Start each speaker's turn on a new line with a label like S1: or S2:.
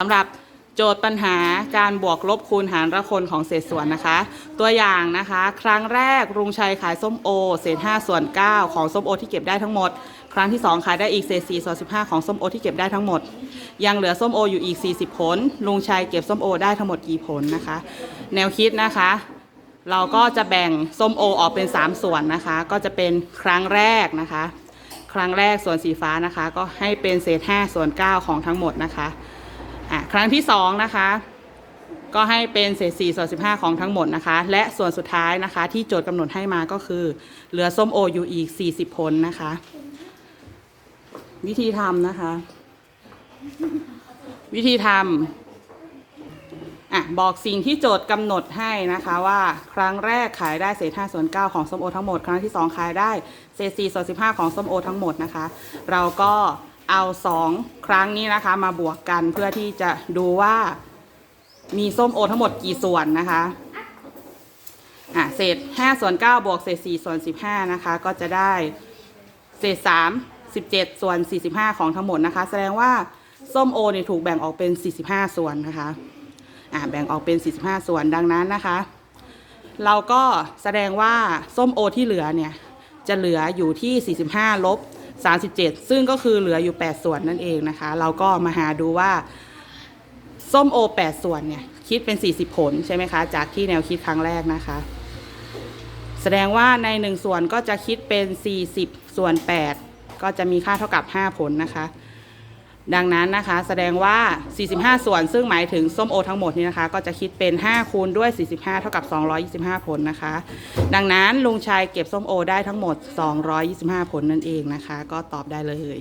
S1: สำหรับโจทย์ปัญหาการบวกลบคูณหารละคนของเศษส่วนนะคะ ตัวอย่างนะคะ ครั้งแรกลุงชัยขายส้มโอ เศษ5ส่วน9ของส้มโอที่เก็บได้ทั้งหมด ครั้งที่ 2 ขายได้อีกเศษ4ส่วน15 ของส้มโอที่เก็บได้ทั้งหมด ยังเหลือส้มโออยู่อีก 40 ผลลุงชัยเก็บส้มโอได้ทั้งหมดกี่ผลนะคะ แนวคิดนะคะ เราก็จะแบ่งส้มโอออกเป็น 3 ส่วนนะคะ ก็จะเป็นครั้งแรกนะคะ ครั้งแรกส่วนสีฟ้านะคะ ก็ให้เป็นเศษ5ส่วน9ของทั้งหมดนะคะ อะครั้งที่สองนะคะ ก็ให้เป็นเศษ4ส่วน15ของทั้งหมดนะคะ และส่วนสุดท้ายนะคะ ที่โจทย์กำหนดให้มาก็คือ เหลือส้มโออยู่อีก40ผลนะคะ วิธีทำนะคะ วิธีทำอะบอกสิ่งที่โจทย์กำหนดให้นะคะว่าครั้งแรกขายได้เศษ5ส่วน9ของส้มโอทั้งหมด ครั้งที่2ขายได้เศษ4ส่วน15ของส้มโอทั้งหมดนะคะ เราก็ เอา2ครั้งนี้นะคะ มาบวกกันเพื่อที่จะดูว่ามีส้มโอทั้งหมดกี่ส่วนนะคะอะเศษ5ส่วน9บวกเศษ4ส่วน15นะคะ ก็จะได้เศษ3 17ส่วน45ของทั้งหมดนะคะ แสดงว่าส้มโอเนี่ยถูกแบ่งออกเป็น45ส่วนนะคะอ่าแบ่งออกเป็น45ส่วนดังนั้นนะคะ เราก็แสดงว่าส้มโอที่เหลือเนี่ยจะเหลืออยู่ที่45ลบ 37 ซึ่งก็คือเหลืออยู่ 8 ส่วนนั่นเองนะคะ เราก็มาหาดูว่า ส้มโอ 8 ส่วนเนี่ย คิดเป็น 40 ผลใช่ไหมคะ จากที่แนวคิดครั้งแรกนะคะ แสดงว่าใน 1 ส่วนก็จะคิดเป็น 40 ส่วน 8 ก็จะมีค่าเท่ากับ 5 ผลนะคะ ดังนั้นนะคะแสดงว่า 45 ส่วนซึ่งหมายถึงส้มโอทั้งหมดนี่นะคะ ก็จะคิดเป็น 5 คูณด้วย 45 เท่ากับ 225 ผลนะคะ ดังนั้นลุงชายเก็บส้มโอได้ทั้งหมด 225 ผลนั่นเองนะคะ ก็ตอบได้เลย